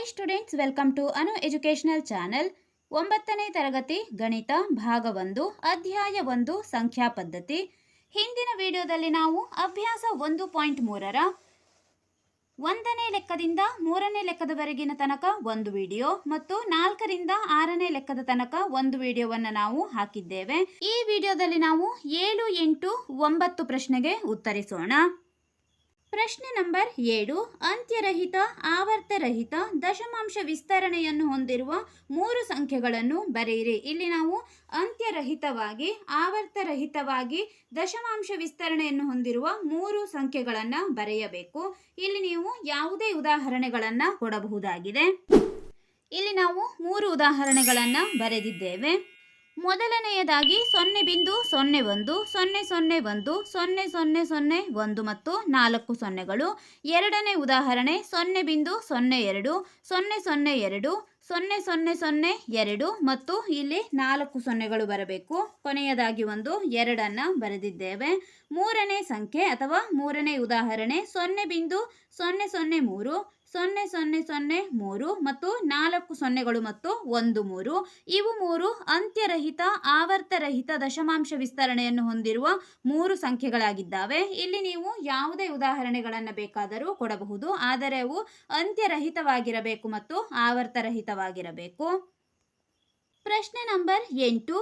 Hi students welcome to Anu educational channel ಒಂಬತ್ತನೇ ತರಗತಿ, ಗಣಿತ ಭಾಗ ಒಂದು ಅಧ್ಯಾಯ ಒಂದು, ಸಂಖ್ಯಾ ಪದ್ಧತಿ. ಹಿಂದಿನ ವಿಡಿಯೋದಲ್ಲಿ ನಾವು ಅಭ್ಯಾಸ ಒಂದು ಪಾಯಿಂಟ್ ಮೂರರ ಒಂದನೇ ಲೆಕ್ಕದಿಂದ ಮೂರನೇ ಲೆಕ್ಕದವರೆಗಿನ ತನಕ ಒಂದು ವಿಡಿಯೋ ಮತ್ತು ನಾಲ್ಕರಿಂದ ಆರನೇ ಲೆಕ್ಕದ ತನಕ ಒಂದು ವಿಡಿಯೋವನ್ನು ನಾವು ಹಾಕಿದ್ದೇವೆ. ಈ ವಿಡಿಯೋದಲ್ಲಿ ನಾವು ಏಳು ಎಂಟು ಒಂಬತ್ತು ಪ್ರಶ್ನೆಗೆ ಉತ್ತರಿಸೋಣ. ಪ್ರಶ್ನೆ ನಂಬರ್ ಏಳು, ಅಂತ್ಯರಹಿತ, ಆವರ್ತರಹಿತ, ದಶಮಾಂಶ ವಿಸ್ತರಣೆಯನ್ನು ಹೊಂದಿರುವ ಮೂರು ಸಂಖ್ಯೆಗಳನ್ನು ಬರೆಯಿರಿ. ಇಲ್ಲಿ ನಾವು ಅಂತ್ಯರಹಿತವಾಗಿ, ಆವರ್ತರಹಿತವಾಗಿ, ದಶಮಾಂಶ ವಿಸ್ತರಣೆಯನ್ನು ಹೊಂದಿರುವ ಮೂರು ಸಂಖ್ಯೆಗಳನ್ನು ಬರೆಯಬೇಕು. ಇಲ್ಲಿ ನೀವು ಯಾವುದೇ ಉದಾಹರಣೆಗಳನ್ನು ಕೊಡಬಹುದಾಗಿದೆ. ಇಲ್ಲಿ ನಾವು ಮೂರು ಉದಾಹರಣೆಗಳನ್ನು ಬರೆದಿದ್ದೇವೆ. ಮೊದಲನೆಯದಾಗಿ ಸೊನ್ನೆ ಬಿಂದು ಸೊನ್ನೆ ಒಂದು, ಸೊನ್ನೆ ಸೊನ್ನೆ ಒಂದು, ಸೊನ್ನೆ ಸೊನ್ನೆ ಸೊನ್ನೆ ಒಂದು ಮತ್ತು ನಾಲ್ಕು ಸೊನ್ನೆಗಳು. ಎರಡನೇ ಉದಾಹರಣೆ ಸೊನ್ನೆ ಬಿಂದು ಸೊನ್ನೆ ಎರಡು, ಸೊನ್ನೆ ಸೊನ್ನೆ ಎರಡು, ಸೊನ್ನೆ ಸೊನ್ನೆ ಸೊನ್ನೆ ಎರಡು ಮತ್ತು ಇಲ್ಲಿ ನಾಲ್ಕು ಸೊನ್ನೆಗಳು ಬರಬೇಕು. ಕೊನೆಯದಾಗಿ ಒಂದು, ಎರಡನ್ನು ಬರೆದಿದ್ದೇವೆ. ಮೂರನೇ ಸಂಖ್ಯೆ ಅಥವಾ ಮೂರನೇ ಉದಾಹರಣೆ ಸೊನ್ನೆ ಬಿಂದು ಸೊನ್ನೆ ಸೊನ್ನೆ ಮೂರು ಸೊನ್ನೆ ಸೊನ್ನೆ ಸೊನ್ನೆ, ಮೂರು ಮತ್ತು ನಾಲ್ಕು ಸೊನ್ನೆಗಳು ಮತ್ತು ಒಂದು, ಮೂರು. ಇವು ಮೂರು ಅಂತ್ಯರಹಿತ, ಆವರ್ತರಹಿತ ದಶಮಾಂಶ ವಿಸ್ತರಣೆಯನ್ನು ಹೊಂದಿರುವ ಮೂರು ಸಂಖ್ಯೆಗಳಾಗಿದ್ದಾವೆ. ಇಲ್ಲಿ ನೀವು ಯಾವುದೇ ಉದಾಹರಣೆಗಳನ್ನು ಬೇಕಾದರೂ ಕೊಡಬಹುದು. ಆದರೆ ಅವು ಅಂತ್ಯರಹಿತವಾಗಿರಬೇಕು ಮತ್ತು ಆವರ್ತರಹಿತವಾಗಿರಬೇಕು. ಪ್ರಶ್ನೆ ನಂಬರ್ ಎಂಟು.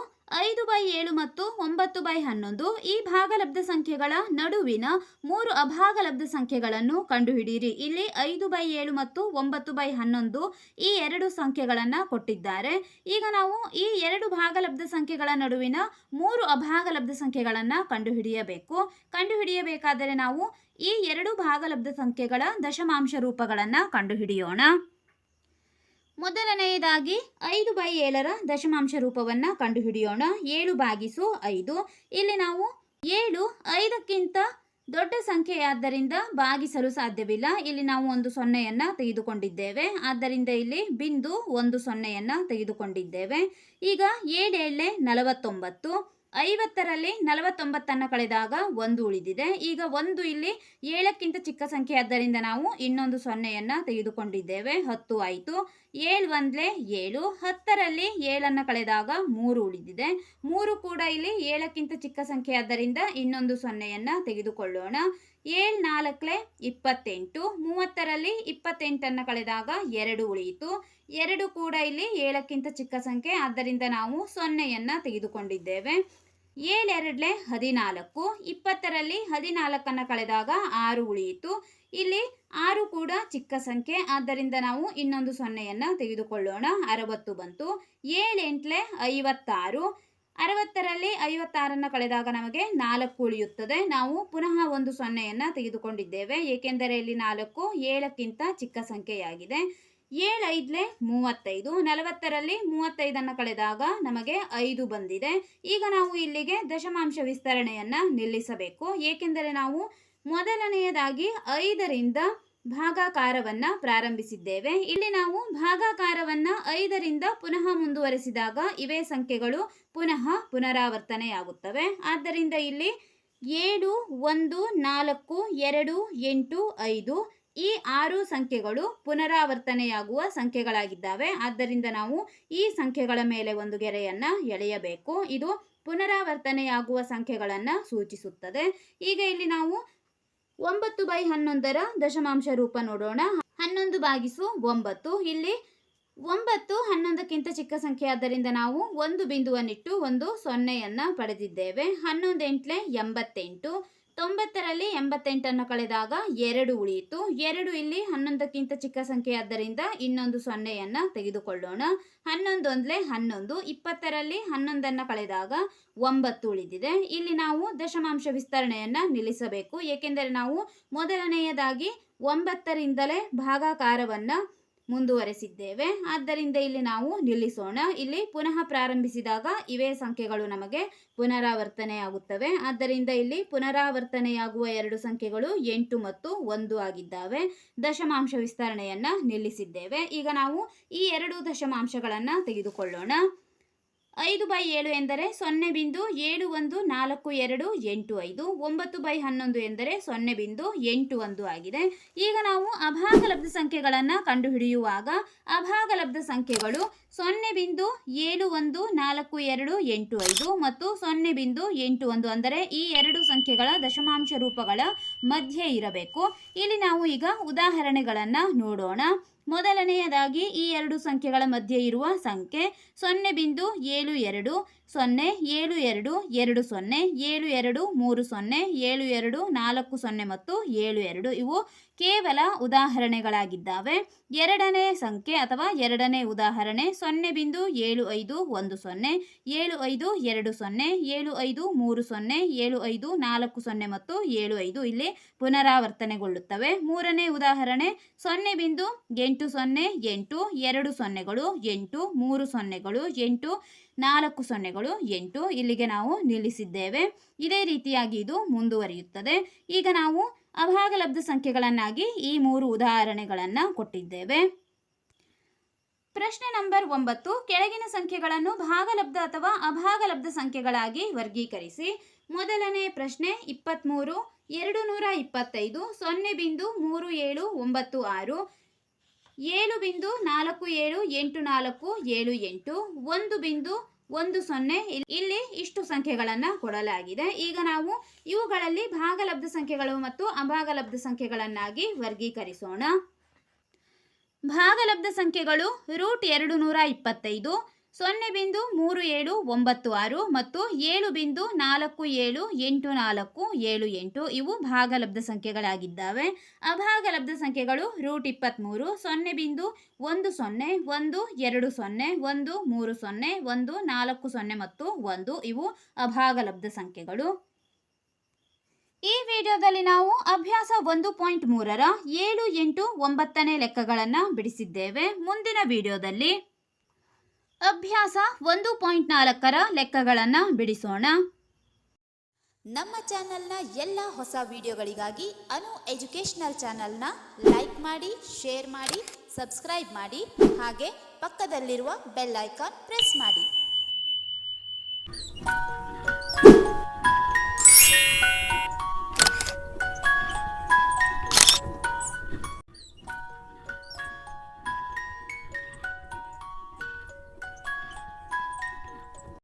ಐದು ಬೈ ಏಳು ಮತ್ತು ಒಂಬತ್ತು ಬೈ ಹನ್ನೊಂದು ಈ ಭಾಗಲಬ್ಧ ಸಂಖ್ಯೆಗಳ ನಡುವಿನ ಮೂರು ಅಭಾಗಲಬ್ಧ ಸಂಖ್ಯೆಗಳನ್ನು ಕಂಡುಹಿಡಿಯಿರಿ. ಇಲ್ಲಿ ಐದು ಬೈ ಏಳು ಮತ್ತು ಒಂಬತ್ತು ಬೈ ಹನ್ನೊಂದು ಈ ಎರಡು ಸಂಖ್ಯೆಗಳನ್ನು ಕೊಟ್ಟಿದ್ದಾರೆ. ಈಗ ನಾವು ಈ ಎರಡು ಭಾಗಲಬ್ಧ ಸಂಖ್ಯೆಗಳ ನಡುವಿನ ಮೂರು ಅಭಾಗಲಬ್ಧ ಸಂಖ್ಯೆಗಳನ್ನು ಕಂಡುಹಿಡಿಯಬೇಕು. ಕಂಡುಹಿಡಿಯಬೇಕಾದರೆ ನಾವು ಈ ಎರಡು ಭಾಗಲಬ್ಧ ಸಂಖ್ಯೆಗಳ ದಶಮಾಂಶ ರೂಪಗಳನ್ನು ಕಂಡುಹಿಡಿಯೋಣ. ಮೊದಲನೆಯದಾಗಿ ಐದು ಬೈ ಏಳರ ದಶಮಾಂಶ ರೂಪವನ್ನು ಕಂಡುಹಿಡಿಯೋಣ. ಏಳು ಬಾಗಿಸು ಐದು. ಇಲ್ಲಿ ನಾವು ಏಳು ಐದಕ್ಕಿಂತ ದೊಡ್ಡ ಸಂಖ್ಯೆಯಾದ್ದರಿಂದ ಭಾಗಿಸಲು ಸಾಧ್ಯವಿಲ್ಲ. ಇಲ್ಲಿ ನಾವು ಒಂದು ಸೊನ್ನೆಯನ್ನು ತೆಗೆದುಕೊಂಡಿದ್ದೇವೆ. ಆದ್ದರಿಂದ ಇಲ್ಲಿ ಬಿಂದು ಒಂದು ಸೊನ್ನೆಯನ್ನು ತೆಗೆದುಕೊಂಡಿದ್ದೇವೆ. ಈಗ ಏಳೇಳೆ ನಲವತ್ತೊಂಬತ್ತು. ಐವತ್ತರಲ್ಲಿ ನಲವತ್ತೊಂಬತ್ತನ್ನು ಕಳೆದಾಗ ಒಂದು ಉಳಿದಿದೆ. ಈಗ ಒಂದು ಇಲ್ಲಿ ಏಳಕ್ಕಿಂತ ಚಿಕ್ಕ ಸಂಖ್ಯೆ ಆದ್ದರಿಂದ ನಾವು ಇನ್ನೊಂದು ಸೊನ್ನೆಯನ್ನು ತೆಗೆದುಕೊಂಡಿದ್ದೇವೆ. ಹತ್ತು ಆಯಿತು. ಏಳು ಒಂದ್ಲೆ ಏಳು, ಹತ್ತರಲ್ಲಿ ಏಳನ್ನು ಕಳೆದಾಗ ಮೂರು ಉಳಿದಿದೆ. ಮೂರು ಕೂಡ ಇಲ್ಲಿ ಏಳಕ್ಕಿಂತ ಚಿಕ್ಕ ಸಂಖ್ಯೆ ಆದ್ದರಿಂದ ಇನ್ನೊಂದು ಸೊನ್ನೆಯನ್ನು ತೆಗೆದುಕೊಳ್ಳೋಣ. ಏಳು ನಾಲ್ಕಲೆ ಇಪ್ಪತ್ತೆಂಟು, ಮೂವತ್ತರಲ್ಲಿ ಇಪ್ಪತ್ತೆಂಟನ್ನು ಕಳೆದಾಗ ಎರಡು ಉಳಿಯಿತು. ಎರಡು ಕೂಡ ಇಲ್ಲಿ ಏಳಕ್ಕಿಂತ ಚಿಕ್ಕ ಸಂಖ್ಯೆ, ಆದ್ದರಿಂದ ನಾವು ಸೊನ್ನೆಯನ್ನು ತೆಗೆದುಕೊಂಡಿದ್ದೇವೆ. ಏಳೆರಡಲೆ ಹದಿನಾಲ್ಕು. ಇಪ್ಪತ್ತರಲ್ಲಿ ಹದಿನಾಲ್ಕನ್ನು ಕಳೆದಾಗ ಆರು ಉಳಿಯಿತು. ಇಲ್ಲಿ ಆರು ಕೂಡ ಚಿಕ್ಕ ಸಂಖ್ಯೆ. ಆದ್ದರಿಂದ ನಾವು ಇನ್ನೊಂದು ಸೊನ್ನೆಯನ್ನು ತೆಗೆದುಕೊಳ್ಳೋಣ. ಅರವತ್ತು ಬಂತು. ಏಳೆಂಟ್ಲೆ? ಐವತ್ತಾರು. ಅರವತ್ತರಲ್ಲಿ ಐವತ್ತಾರನ್ನು ಕಳೆದಾಗ ನಮಗೆ ನಾಲ್ಕು ಉಳಿಯುತ್ತದೆ. ನಾವು ಪುನಃ ಒಂದು ಸೊನ್ನೆಯನ್ನು ತೆಗೆದುಕೊಂಡಿದ್ದೇವೆ. ಏಕೆಂದರೆ ಇಲ್ಲಿ ನಾಲ್ಕು ಏಳಕ್ಕಿಂತ ಚಿಕ್ಕ ಸಂಖ್ಯೆಯಾಗಿದೆ. ಏಳು ಐದ್ಲೆ ಮೂವತ್ತೈದು. ನಲವತ್ತರಲ್ಲಿ ಮೂವತ್ತೈದನ್ನು ಕಳೆದಾಗ ನಮಗೆ ಐದು ಬಂದಿದೆ. ಈಗ ನಾವು ಇಲ್ಲಿಗೆ ದಶಮಾಂಶ ವಿಸ್ತರಣೆಯನ್ನು ನಿಲ್ಲಿಸಬೇಕು. ಏಕೆಂದರೆ ನಾವು ಮೊದಲನೆಯದಾಗಿ ಐದರಿಂದ ಭಾಗಾಕಾರವನ್ನ ಪ್ರಾರಂಭಿಸಿದ್ದೇವೆ. ಇಲ್ಲಿ ನಾವು ಭಾಗಾಕಾರವನ್ನ ಐದರಿಂದ ಪುನಃ ಮುಂದುವರೆಸಿದಾಗ ಇವೇ ಸಂಖ್ಯೆಗಳು ಪುನಃ ಪುನರಾವರ್ತನೆಯಾಗುತ್ತವೆ. ಆದ್ದರಿಂದ ಇಲ್ಲಿ ಏಳು, ಒಂದು, ನಾಲ್ಕು, ಎರಡು, ಎಂಟು, ಐದು ಈ ಆರು ಸಂಖ್ಯೆಗಳು ಪುನರಾವರ್ತನೆಯಾಗುವ ಸಂಖ್ಯೆಗಳಾಗಿದ್ದಾವೆ. ಆದ್ದರಿಂದ ನಾವು ಈ ಸಂಖ್ಯೆಗಳ ಮೇಲೆ ಒಂದು ಗೆರೆಯನ್ನ ಎಳೆಯಬೇಕು. ಇದು ಪುನರಾವರ್ತನೆಯಾಗುವ ಸಂಖ್ಯೆಗಳನ್ನು ಸೂಚಿಸುತ್ತದೆ. ಈಗ ಇಲ್ಲಿ ನಾವು ಒಂಬತ್ತು ಬೈ ಹನ್ನೊಂದರ ದಶಮಾಂಶ ರೂಪ ನೋಡೋಣ. ಹನ್ನೊಂದು ಬಾಗಿಸು ಒಂಬತ್ತು. ಇಲ್ಲಿ ಒಂಬತ್ತು ಹನ್ನೊಂದಕ್ಕಿಂತ ಚಿಕ್ಕ ಸಂಖ್ಯೆ. ಆದ್ದರಿಂದ ನಾವು ಒಂದು ಬಿಂದುವನ್ನಿಟ್ಟು ಒಂದು ಸೊನ್ನೆಯನ್ನು ಪಡೆದಿದ್ದೇವೆ. ಹನ್ನೊಂದು ಎಂಟ್ಲೆ ಎಂಬತ್ತೆಂಟು. ತೊಂಬತ್ತರಲ್ಲಿ ಎಂಬತ್ತೆಂಟನ್ನು ಕಳೆದಾಗ ಎರಡು ಉಳಿಯಿತು. ಎರಡು ಇಲ್ಲಿ ಹನ್ನೊಂದಕ್ಕಿಂತ ಚಿಕ್ಕ ಸಂಖ್ಯೆ ಆದ್ದರಿಂದ ಇನ್ನೊಂದು ಸೊನ್ನೆಯನ್ನು ತೆಗೆದುಕೊಳ್ಳೋಣ. ಹನ್ನೊಂದು ಒಂದ್ಲೆ ಹನ್ನೊಂದು, ಇಪ್ಪತ್ತರಲ್ಲಿ ಹನ್ನೊಂದನ್ನು ಕಳೆದಾಗ ಒಂಬತ್ತು ಉಳಿದಿದೆ. ಇಲ್ಲಿ ನಾವು ದಶಮಾಂಶ ವಿಸ್ತರಣೆಯನ್ನು ನಿಲ್ಲಿಸಬೇಕು. ಏಕೆಂದರೆ ನಾವು ಮೊದಲನೆಯದಾಗಿ ಒಂಬತ್ತರಿಂದಲೇ ಭಾಗಾಕಾರವನ್ನು ಮುಂದುವರೆಸಿದ್ದೇವೆ. ಆದ್ದರಿಂದ ಇಲ್ಲಿ ನಾವು ನಿಲ್ಲಿಸೋಣ. ಇಲ್ಲಿ ಪುನಃ ಪ್ರಾರಂಭಿಸಿದಾಗ ಇವೇ ಸಂಖ್ಯೆಗಳು ನಮಗೆ ಪುನರಾವರ್ತನೆಯಾಗುತ್ತವೆ. ಆದ್ದರಿಂದ ಇಲ್ಲಿ ಪುನರಾವರ್ತನೆಯಾಗುವ ಎರಡು ಸಂಖ್ಯೆಗಳು ಎಂಟು ಮತ್ತು ಒಂದು ಆಗಿದ್ದಾವೆ. ದಶಮಾಂಶ ವಿಸ್ತರಣೆಯನ್ನು ನಿಲ್ಲಿಸಿದ್ದೇವೆ. ಈಗ ನಾವು ಈ ಎರಡು ದಶಮಾಂಶಗಳನ್ನು ತೆಗೆದುಕೊಳ್ಳೋಣ. ಐದು ಬೈ ಏಳು ಎಂದರೆ ಸೊನ್ನೆ ಬಿಂದು ಏಳು ಒಂದು ನಾಲ್ಕು ಎರಡು ಎಂಟು ಐದು, ಒಂಬತ್ತು ಬೈ ಹನ್ನೊಂದು ಎಂದರೆ ಸೊನ್ನೆ ಬಿಂದು ಎಂಟು ಒಂದು ಆಗಿದೆ. ಈಗ ನಾವು ಅಭಾಗಲಬ್ಧ ಸಂಖ್ಯೆಗಳನ್ನು ಕಂಡುಹಿಡಿಯುವಾಗ ಅಭಾಗಲಬ್ಧ ಸಂಖ್ಯೆಗಳು ಸೊನ್ನೆ ಬಿಂದು ಏಳು ಒಂದು ನಾಲ್ಕು ಎರಡು ಎಂಟು ಐದು ಮತ್ತು ಸೊನ್ನೆ ಬಿಂದು ಎಂಟು ಒಂದು ಅಂದರೆ ಈ ಎರಡು ಸಂಖ್ಯೆಗಳ ದಶಮಾಂಶ ರೂಪಗಳ ಮಧ್ಯೆ ಇರಬೇಕು. ಇಲ್ಲಿ ನಾವು ಈಗ ಉದಾಹರಣೆಗಳನ್ನು ನೋಡೋಣ. ಮೊದಲನೆಯದಾಗಿ ಈ ಎರಡು ಸಂಖ್ಯೆಗಳ ಮಧ್ಯೆ ಇರುವ ಸಂಖ್ಯೆ ಸೊನ್ನೆ ಬಿಂದು ಏಳು ಎರಡು ಸೊನ್ನೆ, ಏಳು, ಎರಡು ಎರಡು ಸೊನ್ನೆ, ಏಳು, ಎರಡು, ಮೂರು ಸೊನ್ನೆ, ಏಳು, ಎರಡು, ನಾಲ್ಕು ಸೊನ್ನೆ ಮತ್ತು ಏಳು, ಎರಡು ಇವು ಕೇವಲ ಉದಾಹರಣೆಗಳಾಗಿದ್ದಾವೆ. ಎರಡನೇ ಸಂಖ್ಯೆ ಅಥವಾ ಎರಡನೇ ಉದಾಹರಣೆ ಸೊನ್ನೆ ಬಿಂದು ಏಳು ಐದು ಒಂದು ಸೊನ್ನೆ, ಏಳು ಐದು ಎರಡು ಸೊನ್ನೆ, ಏಳು ಐದು ಮೂರು ಸೊನ್ನೆ, ಏಳು ಐದು ನಾಲ್ಕು ಸೊನ್ನೆ ಮತ್ತು ಏಳು ಐದು ಇಲ್ಲಿ ಪುನರಾವರ್ತನೆಗೊಳ್ಳುತ್ತವೆ. ಮೂರನೇ ಉದಾಹರಣೆ ಸೊನ್ನೆ ಬಿಂದು ಎಂಟು ಸೊನ್ನೆ, ಎಂಟು, ಎರಡು ಸೊನ್ನೆಗಳು, ಎಂಟು, ಮೂರು ಸೊನ್ನೆಗಳು, ಎಂಟು ನಾಲ್ಕು ಸೊನ್ನೆಗಳು ಎಂಟು ಇಲ್ಲಿಗೆ ನಾವು ನಿಲ್ಲಿಸಿದ್ದೇವೆ. ಇದೇ ರೀತಿಯಾಗಿ ಇದು ಮುಂದುವರಿಯುತ್ತದೆ. ಈಗ ನಾವು ಅಭಾಗಲಬ್ಧ ಸಂಖ್ಯೆಗಳನ್ನಾಗಿ ಈ ಮೂರು ಉದಾಹರಣೆಗಳನ್ನು ಕೊಟ್ಟಿದ್ದೇವೆ. ಪ್ರಶ್ನೆ ನಂಬರ್ ಒಂಬತ್ತು, ಕೆಳಗಿನ ಸಂಖ್ಯೆಗಳನ್ನು ಭಾಗಲಬ್ಧ ಅಥವಾ ಅಭಾಗಲಬ್ಧ ಸಂಖ್ಯೆಗಳಾಗಿ ವರ್ಗೀಕರಿಸಿ. ಮೊದಲನೇ ಪ್ರಶ್ನೆ ಇಪ್ಪತ್ತ್ಮೂರು ಎರಡು ನೂರ ಇಪ್ಪತ್ತೈದು, ಸೊನ್ನೆ ಬಿಂದು ಮೂರು ಏಳು, ಒಂಬತ್ತು ಆರು. ಏಳು ಬಿಂದು ನಾಲ್ಕು ಏಳು ಎಂಟು ನಾಲ್ಕು ಏಳು ಎಂಟು ಒಂದು ಬಿಂದು ಒಂದು ಸೊನ್ನೆ ಇಲ್- ಇಲ್ಲಿ ಇಷ್ಟು ಸಂಖ್ಯೆಗಳನ್ನು ಕೊಡಲಾಗಿದೆ. ಈಗ ನಾವು ಇವುಗಳಲ್ಲಿ ಭಾಗಲಬ್ಧ ಸಂಖ್ಯೆಗಳು ಮತ್ತು ಅಭಾಗಲಬ್ಧ ಸಂಖ್ಯೆಗಳನ್ನಾಗಿ ವರ್ಗೀಕರಿಸೋಣ. ಭಾಗಲಬ್ಧ ಸಂಖ್ಯೆಗಳು ರೂಟ್ ಎರಡು ನೂರ ಇಪ್ಪತ್ತೈದು ಸೊನ್ನೆ ಬಿಂದು ಮೂರು ಏಳು ಒಂಬತ್ತು ಆರು ಮತ್ತು ಏಳು ಬಿಂದು ನಾಲ್ಕು ಏಳು ಎಂಟು ನಾಲ್ಕು ಏಳು ಎಂಟು ಇವು ಭಾಗಲಬ್ಧ ಸಂಖ್ಯೆಗಳಾಗಿದ್ದಾವೆ. ಅಭಾಗಲಬ್ಧ ಸಂಖ್ಯೆಗಳು ರೂಟ್ ಇಪ್ಪತ್ತ್ಮೂರು ಸೊನ್ನೆ ಬಿಂದು ಒಂದು ಸೊನ್ನೆ, ಒಂದು ಎರಡು ಸೊನ್ನೆ, ಒಂದು ಮೂರು ಸೊನ್ನೆ, ಒಂದು ನಾಲ್ಕು ಸೊನ್ನೆ ಮತ್ತು ಒಂದು ಇವು ಅಭಾಗಲಬ್ಧ ಸಂಖ್ಯೆಗಳು. ಈ ವಿಡಿಯೋದಲ್ಲಿ ನಾವು ಅಭ್ಯಾಸ ಒಂದು ಪಾಯಿಂಟ್ ಮೂರರ ಏಳು ಎಂಟು ಒಂಬತ್ತನೇ ಲೆಕ್ಕಗಳನ್ನು ಬಿಡಿಸಿದ್ದೇವೆ. ಮುಂದಿನ ವಿಡಿಯೋದಲ್ಲಿ ಅಭ್ಯಾಸ ಒಂದು ಪಾಯಿಂಟ್ ನಾಲ್ಕರ ಲೆಕ್ಕಗಳನ್ನು ಬಿಡಿಸೋಣ. ನಮ್ಮ ಚಾನೆಲ್ನ ಎಲ್ಲ ಹೊಸ ವಿಡಿಯೋಗಳಿಗಾಗಿ ಅನು ಎಜುಕೇಷನಲ್ ಚಾನೆಲ್ನ ಲೈಕ್ ಮಾಡಿ, ಶೇರ್ ಮಾಡಿ, ಸಬ್ಸ್ಕ್ರೈಬ್ ಮಾಡಿ, ಹಾಗೆ ಪಕ್ಕದಲ್ಲಿರುವ ಬೆಲ್ ಐಕಾನ್ ಪ್ರೆಸ್ ಮಾಡಿ.